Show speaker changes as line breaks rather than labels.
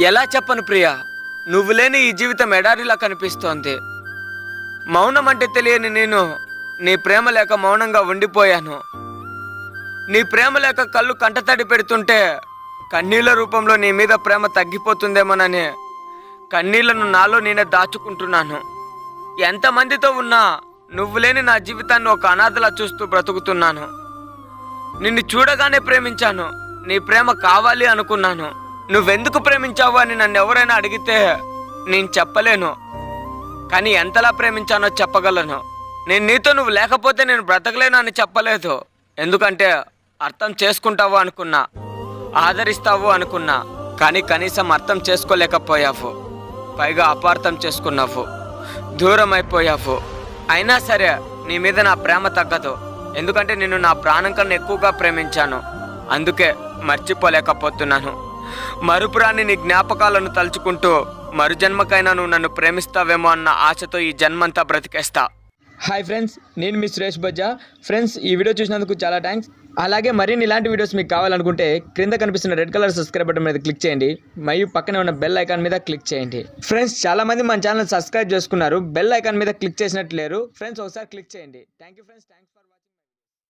ఎలా చెప్పను ప్రియా? నువ్వు లేని ఈ జీవితం ఎడారిలా కనిపిస్తోంది. మౌనం అంటే తెలియని నేను నీ ప్రేమ లేక మౌనంగా ఉండిపోయాను. నీ ప్రేమ లేక కళ్ళు కంటతడి పెడుతుంటే కన్నీళ్ళ రూపంలో నీ మీద ప్రేమ తగ్గిపోతుందేమోనని కన్నీళ్ళను నాలో నేనే దాచుకుంటున్నాను. ఎంతమందితో ఉన్నా నువ్వు లేని నా జీవితాన్ని ఒక అనాథలా చూస్తూ బ్రతుకుతున్నాను. నిన్ను చూడగానే ప్రేమించాను. నీ ప్రేమ కావాలి అనుకున్నాను. నువ్వెందుకు ప్రేమించావు అని నన్ను ఎవరైనా అడిగితే నేను చెప్పలేను. కానీ ఎంతలా ప్రేమించానో చెప్పగలను. నేను నీతో నువ్వు లేకపోతే నేను బ్రతకలేను అని చెప్పలేదు. ఎందుకంటే అర్థం చేసుకుంటావు అనుకున్నా ఆదరిస్తావు అనుకున్నా కానీ కనీసం అర్థం చేసుకోలేకపోయావు. పైగా అపార్థం చేసుకున్నావు. దూరం అయిపోయావు అయినా సరే నీ మీద నా ప్రేమ తగ్గదు. ఎందుకంటే నేను నా ప్రాణం కన్నా ఎక్కువగా ప్రేమించాను. అందుకే మర్చిపోలేకపోతున్నాను. మరుపురాని నీ జ్ఞాపకాలను తలుచుకుంటూ మరు జన్మకైనా నువ్వు నన్ను ప్రేమిస్తావేమో అన్న ఆశతో ఈ జన్మంతా బ్రతికేస్తా.
హాయ్ ఫ్రెండ్స్ నేను మీ సురేష్ బజ్జా. ఫ్రెండ్స్ ఈ వీడియో చూసినందుకు చాలా థ్యాంక్స్ అలాగే మరిన్ని ఇలాంటి వీడియోస్ మీకు కావాలనుకుంటే క్రింద కనిపిస్తున్న రెడ్ కలర్ సబ్స్క్రైబ్ బటన్ మీద క్లిక్ చేయండి. మరియు పక్కనే ఉన్న బెల్ ఐకాన్ మీద క్లిక్ చేయండి. ఫ్రెండ్స్ చాలామంది మన ఛానల్ సబ్స్క్రైబ్ చేసుకున్నారు. బెల్ ఐకాన్ మీద క్లిక్ చేసినట్టు లేరు. ఫ్రెండ్స్ ఒకసారి క్లిక్ చేయండి. Thank you friends thanks for